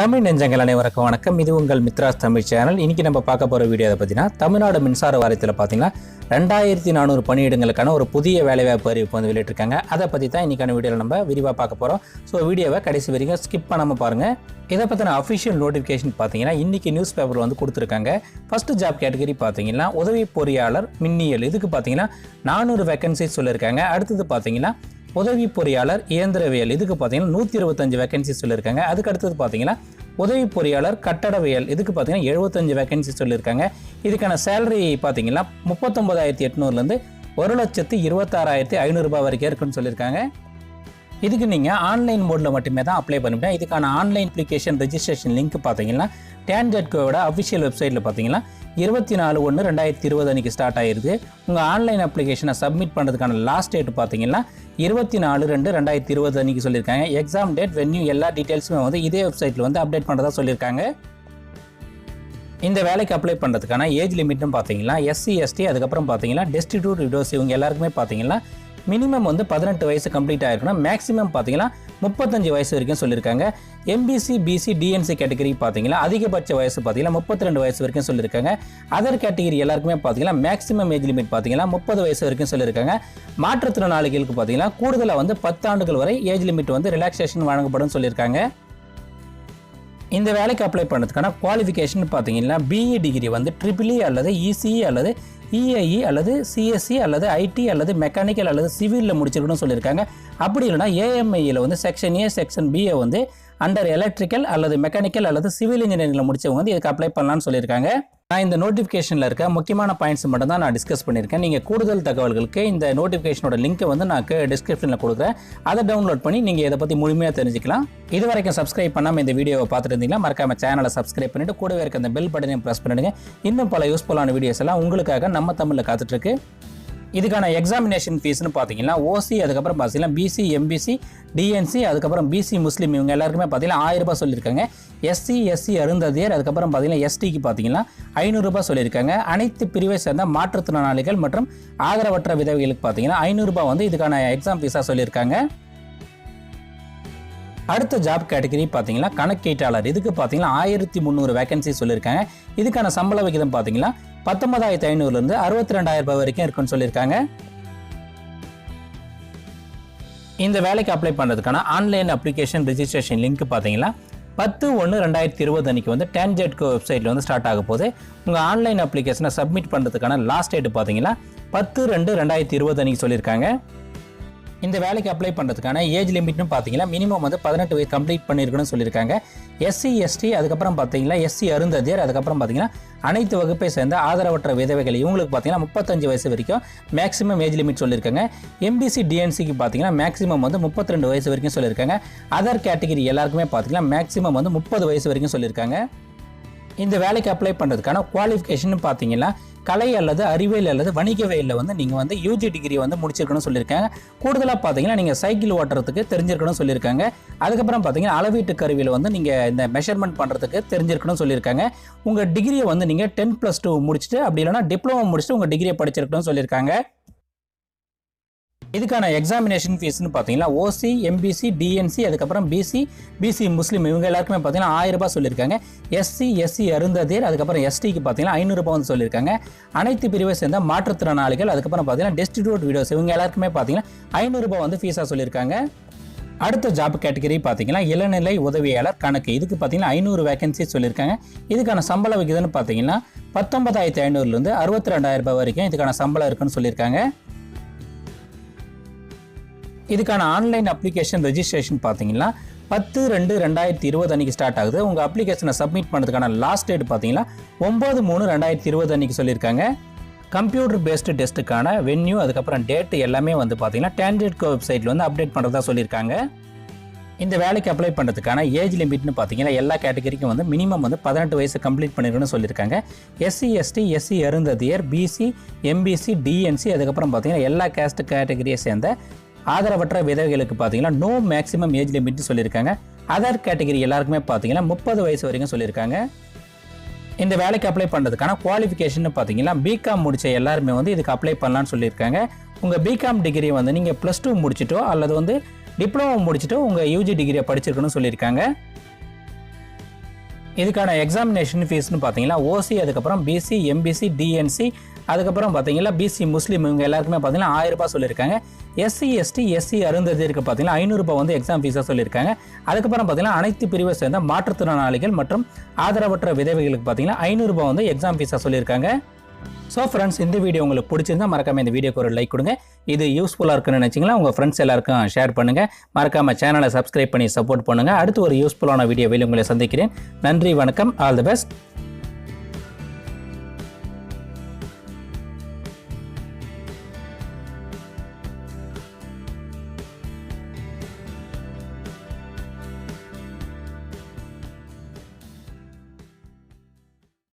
தமிழ் நெஞ்சங்கள் அனைவருக்கும் வணக்கம். இது உங்கள் மித்ராஸ் தமிழ் சேனல். இன்னைக்கு நம்ம பார்க்க போகிற வீடியோ பார்த்தீங்கன்னா தமிழ்நாடு மின்சார வாரியத்தில் பார்த்தீங்கன்னா ரெண்டாயிரத்தி நானூறு பணியிடங்களுக்கான ஒரு புதிய வேலைவாய்ப்பு அறிவிப்பு வந்து வெளியிட்டிருக்காங்க. அதை பற்றி தான் இன்றைக்கான வீடியோவில் நம்ம விரிவாக பார்க்க போகிறோம் ஸோ வீடியோவை கடைசி வரைக்கும் ஸ்கிப் பண்ணாமல் பாருங்கள் இதை பற்றின அஃபிஷியல் நோட்டிஃபிகேஷன் பார்த்தீங்கன்னா இன்றைக்கி நியூஸ் பேப்பர் வந்து கொடுத்துருக்காங்க. ஃபஸ்ட்டு ஜாப் கேட்டகரி பார்த்தீங்கன்னா உதவி பொறியாளர் மின்னியல். இதுக்கு பார்த்தீங்கன்னா நானூறு வேக்கன்சிஸ் சொல்லியிருக்காங்க. அடுத்தது பார்த்தீங்கன்னா உதவி பொறியாளர் இயந்திரவியல். இதுக்கு பார்த்தீங்கன்னா நூற்றி இருபத்தஞ்சு வேகன்சி சொல்லியிருக்காங்க. அதுக்கு அடுத்தது பார்த்தீங்கன்னா உதவி பொறியாளர் கட்டடவியல். இதுக்கு பார்த்தீங்கன்னா எழுபத்தஞ்சு வேகன்சி சொல்லியிருக்காங்க. இதுக்கான சேலரி பார்த்தீங்கன்னா முப்பத்தொம்பதாயிரத்தி எட்நூறுலேருந்து ஒரு லட்சத்து இருபத்தாறாயிரத்தி ஐநூறுரூபா வரைக்கும் இருக்குன்னு சொல்லியிருக்காங்க. இதுக்கு நீங்கள் ஆன்லைன் மோடில் மட்டுமே தான் அப்ளை பண்ணிவிட்டேன் இதுக்கான ஆன்லைன் அப்ளிகேஷன் ரெஜிஸ்ட்ரேஷன் லிங்க் பார்த்தீங்கன்னா டேன்ஜெட்கோட அஃபிஷியல் வெப்சைட்டில் பார்த்தீங்கன்னா இருபத்தி நாலு ஒன்று ரெண்டாயிரத்தி இருபது அன்றைக்கி ஸ்டார்ட் ஆயிருக்கு உங்கள் ஆன்லைன் அப்ளிகேஷனை சப்மிட் பண்ணுறதுக்கான லாஸ்ட் டேட் பார்த்தீங்கன்னா இருபத்தி நாலு ரெண்டு ரெண்டாயிரத்தி இருபது அன்றைக்கி சொல்லியிருக்காங்க. எக்ஸாம் டேட் வென்யூ எல்லா டீட்டெயில்ஸுமே வந்து இதே வெப்சைட்டில் வந்து அப்டேட் பண்ணுறதா சொல்லியிருக்காங்க. இந்த வேலைக்கு அப்ளை பண்ணுறதுக்கான ஏஜ் லிமிட்னு பார்த்தீங்கன்னா எஸ்சி எஸ்டி அதுக்கப்புறம் பார்த்தீங்கன்னா டெஸ்டிடியூட் விடோஸ் இவங்க எல்லாருக்குமே பார்த்தீங்கன்னா மினிமம் வந்து பதினெட்டு வயசு கம்ப்ளீட் ஆகிருக்குன்னா மேக்ஸிமம் பார்த்தீங்கன்னா முப்பத்தஞ்சு வயசு வரைக்கும் சொல்லியிருக்காங்க எம்பிசி பிசி டிஎன்சி கேட்டகரி பார்த்தீங்கன்னா அதிகபட்ச வயசு பார்த்தீங்கன்னா முப்பத்தி ரெண்டு வயசு வரைக்கும் சொல்லியிருக்காங்க அதர் கேட்டகரி எல்லாருக்குமே பார்த்தீங்கன்னா மேக்ஸிமம் ஏஜ் லிமிட் பார்த்தீங்கன்னா முப்பது வயசு வரைக்கும் சொல்லியிருக்காங்க மாற்றுத்திறனாளிகளுக்கு பார்த்தீங்கன்னா கூடுதலாக வந்து பத்தாண்டுகள் வரை ஏஜ் லிமிட் வந்து ரிலாக்ஸேஷன் வழங்கப்படும் சொல்லியிருக்காங்க இந்த வேலைக்கு அப்ளை பண்ணுறதுக்கான குவாலிஃபிகேஷன் பார்த்தீங்கன்னா பிஇ டிகிரி வந்து ட்ரிபிள் e அல்லது இசிஇ அல்லது இஐஇ அல்லது சிஎஸ்சி அல்லது ஐடி அல்லது மெக்கானிக்கல் அல்லது சிவிலில் முடிச்சிருக்கணும்னு சொல்லியிருக்காங்க. அப்படி இல்லைனா ஏஎம்ஐயில் வந்து செக்ஷன் ஏ செக்ஷன் பிஏ வந்து அண்டர் எலக்ட்ரிக்கல் அல்லது மெக்கானிக்கல் அல்லது சிவில் இன்ஜினியரிங்கில் முடித்தவங்க வந்து இதுக்கு அப்ளை பண்ணலான்னு சொல்லியிருக்காங்க. நான் இந்த நோட்டிஃபிகேஷனில் இருக்க முக்கியமான பாயிண்ட்ஸ் மட்டும் தான் நான் டிஸ்கஸ் பண்ணியிருக்கேன். நீங்கள் கூடுதல் தகவல்களுக்கு இந்த நோட்டிஃபிகேஷனோட லிங்க்கை வந்து நான் டிஸ்கிரிப்ஷனில் கொடுக்குறேன். அதை டவுன்லோட் பண்ணி நீங்கள் இதை பற்றி முழுமையாக தெரிஞ்சுக்கலாம். இது வரைக்கும் சப்ஸ்கிரைப் பண்ணாமல் இந்த வீடியோவை பார்த்துட்டு இருந்தீங்கன்னா மறக்காம சேனலை சப்ஸ்கிரைப் பண்ணிட்டு கூடவே இருக்க அந்த பெல் பட்டனையும் ப்ரெஸ் பண்ணிடுங்க. இன்னும் பல யூஸ்ஃபுல்லான வீடியோஸ் எல்லாம் உங்களுக்காக நம்ம தமிழில் காத்துட்ருக்கு இதுக்கான எக்ஸாமினேஷன் ஃபீஸ்னு பார்த்தீங்கன்னா ஓசி அதுக்கப்புறம் பார்த்தீங்கன்னா பிசி எம்பிசி டிஎன்சி அதுக்கப்புறம் பிசி முஸ்லீம் இவங்க எல்லாருக்குமே பார்த்தீங்கன்னா ஆயிரம் ரூபாய் சொல்லியிருக்காங்க. எஸ்சி எஸ்சி அருந்ததியர் அதுக்கப்புறம் பார்த்தீங்கன்னா எஸ்டிக்கு பார்த்தீங்கன்னா ஐநூறுரூபா சொல்லியிருக்காங்க. அனைத்து பிரிவை சேர்ந்த மாற்றுத்திறனாளிகள் மற்றும் ஆதரவற்ற விதவைகளுக்கு பார்த்தீங்கன்னா ஐநூறுரூபா வந்து இதுக்கான எக்ஸாம் ஃபீஸாக சொல்லியிருக்காங்க. அடுத்த ஜாப் கேட்டகரி பார்த்தீங்கன்னா கணக்கீட்டாளர். இதுக்கு பார்த்தீங்கன்னா ஆயிரத்தி முந்நூறு வேகன்சி சொல்லியிருக்காங்க. இதுக்கான சம்பள விகிதம் பார்த்தீங்கன்னா பத்தொன்பதாயிரத்தி ஐநூறுலேருந்து அறுபத்தி ரெண்டாயிரம் ரூபாய் வரைக்கும் இருக்குன்னு சொல்லியிருக்காங்க. இந்த வேலைக்கு அப்ளை பண்ணுறதுக்கான ஆன்லைன் அப்ளிகேஷன் ரிஜிஸ்ட்ரேஷன் லிங்க் பார்த்தீங்கன்னா பத்து ஒன்று ரெண்டாயிரத்தி இருபது அன்றைக்கி வந்து டேன்ஜெட்கோ வெப்சைட்டில் வந்து ஸ்டார்ட் ஆக போது உங்கள் ஆன்லைன் அப்ளிகேஷனை சப்மிட் பண்ணுறதுக்கான லாஸ்ட் டேட் பார்த்தீங்கன்னா பத்து ரெண்டு ரெண்டாயிரத்தி இருபது அன்றைக்கி சொல்லியிருக்காங்க. இந்த வேலைக்கு அப்ளை பண்ணுறதுக்கான ஏஜ் லிமிட்னு பார்த்தீங்கன்னா மினிமம் வந்து பதினெட்டு வயசு கம்ப்ளீட் பண்ணியிருக்கணும்னு சொல்லியிருக்காங்க. எஸ்சி எஸ்டி அதுக்கப்புறம் பார்த்தீங்கன்னா எஸ்சி அருந்ததியர் அதுக்கப்புறம் பார்த்தீங்கன்னா அனைத்து வகுப்பை சேர்ந்த ஆதரவற்ற விதவைகள். இவங்களுக்கு பார்த்தீங்கன்னா முப்பத்தஞ்சு வயசு வரைக்கும் மேக்ஸிமம் ஏஜ் லிமிட் சொல்லியிருக்காங்க. எம்பிசி டிஎன்சிக்கு பார்த்தீங்கன்னா மேக்ஸிமம் வந்து முப்பத்தி ரெண்டு வயசு வரைக்கும் சொல்லியிருக்காங்க. அதர் கேட்டகரி எல்லாருக்குமே பார்த்தீங்கன்னா மேக்ஸிமம் வந்து முப்பது வயசு வரைக்கும் சொல்லியிருக்காங்க. இந்த வேலைக்கு அப்ளை பண்ணுறதுக்கான குவாலிஃபிகேஷன் பார்த்தீங்கன்னா கலை அல்லது அறிவியல் அல்லது வணிகவியலில் வந்து நீங்கள் வந்து யூஜி டிகிரி வந்து முடிச்சிருக்கணும்னு சொல்லியிருக்காங்க. கூடுதலாக பார்த்தீங்கன்னா நீங்கள் சைக்கிள் ஓட்டுறதுக்கு தெரிஞ்சிருக்கணும்னு சொல்லியிருக்காங்க. அதுக்கப்புறம் பார்த்தீங்கன்னா அளவீட்டு கருவியில் வந்து நீங்கள் இந்த மெஷர்மெண்ட் பண்ணுறதுக்கு தெரிஞ்சிருக்கணும்னு சொல்லியிருக்காங்க. உங்கள் டிகிரியை வந்து நீங்கள் டென் ப்ளஸ் டூ முடிச்சுட்டு அப்படி இல்லைனா டிப்ளமோ முடிச்சுட்டு உங்கள் டிகிரியை படிச்சிருக்கணும்னு சொல்லியிருக்காங்க. இதுக்கான எக்ஸாமினேஷன் ஃபீஸ்னு பார்த்தீங்கன்னா ஓசி எம்பிசி டிஎன்சி அதுக்கப்புறம் பிசி பிசி முஸ்லீம் இவங்க எல்லாருக்குமே பார்த்தீங்கன்னா ஆயிரம் ரூபாய் சொல்லியிருக்காங்க. எஸ்சி எஸ்சி அருந்ததியர் அதுக்கப்புறம் எஸ்டிக்கு பார்த்தீங்கன்னா ஐநூறுரூபா வந்து சொல்லியிருக்காங்க. அனைத்து பிரிவை சேர்ந்த மாற்றுத்திறனாளிகள் அதுக்கப்புறம் பார்த்தீங்கன்னா டெஸ்டிடியூட் வீடியோஸ் இவங்க எல்லாருக்குமே பார்த்தீங்கன்னா ஐநூறுரூபா வந்து ஃபீஸாக சொல்லியிருக்காங்க. அடுத்த ஜாப் கேட்டகரி பார்த்தீங்கன்னா இளநிலை உதவியாளர் கணக்கு. இதுக்கு பார்த்தீங்கன்னா ஐநூறு வேகன்சி சொல்லியிருக்காங்க. இதுக்கான சம்பள விகிதம்னு பார்த்தீங்கன்னா பத்தொன்பதாயிரத்தி ஐநூறுலேருந்து அறுபத்தி ரெண்டாயிரம் ரூபாய் வரைக்கும் இதுக்கான சம்பளம் இருக்குன்னு சொல்லியிருக்காங்க. இதுக்கான ஆன்லைன் அப்ளிகேஷன் ரெஜிஸ்ட்ரேஷன் பார்த்தீங்கன்னா பத்து ரெண்டு ரெண்டாயிரத்தி இருபது அன்றைக்கி ஸ்டார்ட் ஆகுது. உங்கள் அப்ளிகேஷனை சப்மிட் பண்ணுறதுக்கான லாஸ்ட் டேட் பார்த்தீங்கன்னா ஒம்பது மூணு ரெண்டாயிரத்தி இருபது அன்றைக்கி சொல்லியிருக்காங்க. கம்ப்யூட்டர் பேஸ்டு டெஸ்ட்டுக்கான வென்யூ அதுக்கப்புறம் டேட்டு எல்லாமே வந்து பார்த்தீங்கன்னா டேண்டேட் வெப்சைட்டில் வந்து அப்டேட் பண்ணுறதா சொல்லியிருக்காங்க. இந்த வேலைக்கு அப்ளை பண்ணுறதுக்கான ஏஜ் லிமிட்னு பார்த்தீங்கன்னா எல்லா கேட்டகரிக்கும் வந்து மினிமம் வந்து பதினெட்டு வயசு கம்ப்ளீட் பண்ணிருக்குன்னு சொல்லியிருக்காங்க. SC ST SC Arunthathiyar BC MBC DNC அதுக்கப்புறம் பார்த்தீங்கன்னா எல்லா கேஸ்ட் கேட்டகரியை சேர்ந்த ஆதரவற்ற விதவைகளுக்கு பார்த்தீங்கன்னா நோ மேக்ஸிமம் ஏஜ் லிமிட் சொல்லியிருக்காங்க. அதர் கேட்டகரி எல்லாருக்குமே பார்த்தீங்கன்னா முப்பது வயசு வரைக்கும் சொல்லியிருக்காங்க. இந்த வேலைக்கு அப்ளை பண்ணுறதுக்கான குவாலிஃபிகேஷன் பார்த்தீங்கன்னா பிகாம் முடிச்ச எல்லாருமே வந்து இதுக்கு அப்ளை பண்ணலான்னு சொல்லியிருக்காங்க. உங்கள் பிகாம் டிகிரி வந்து நீங்கள் ப்ளஸ் டூ முடிச்சிட்டோ அல்லது வந்து டிப்ளமோ முடிச்சுட்டு உங்கள் யூஜி டிகிரியை படிச்சிருக்கணும்னு சொல்லியிருக்காங்க. இதுக்கான எக்ஸாமினேஷன் ஃபீஸ்னு பார்த்தீங்கன்னா ஓசி அதுக்கப்புறம் பிசி எம்பிசி டிஎன்சி அதுக்கப்புறம் பார்த்தீங்கன்னா பிசி முஸ்லீம் இவங்க எல்லாருக்குமே பார்த்தீங்கன்னா ஆயிரம் ரூபாய் சொல்லியிருக்காங்க. எஸ்சி எஸ்டி எஸ்சி அருந்ததிற்கு பார்த்தீங்கன்னா ஐநூறுரூபா வந்து எக்ஸாம் ஃபீஸாக சொல்லியிருக்காங்க. அதுக்கப்புறம் பார்த்தீங்கன்னா அனைத்து பிரிவை சேர்ந்த மாற்றுத்திறனாளிகள் மற்றும் ஆதரவற்ற விதவைகளுக்கு பார்த்தீங்கன்னா ஐநூறுரூபா வந்து எக்ஸாம் ஃபீஸாக சொல்லியிருக்காங்க. ஸோ ஃப்ரெண்ட்ஸ் இந்த வீடியோ உங்களுக்கு பிடிச்சிருந்தா மறக்காமல் இந்த வீடியோக்கு ஒரு லைக் கொடுங்க. இது யூஸ்ஃபுல்லாக இருக்குன்னு நினச்சிங்களா உங்கள் ஃப்ரெண்ட்ஸ் எல்லாருக்கும் ஷேர் பண்ணுங்கள் மறக்காமல் சேனலை சப்ஸ்கிரைப் பண்ணி சப்போர்ட் பண்ணுங்கள் அடுத்து ஒரு யூஸ்ஃபுல்லான வீடியோவில் உங்களை சந்திக்கிறேன். நன்றி வணக்கம். All the best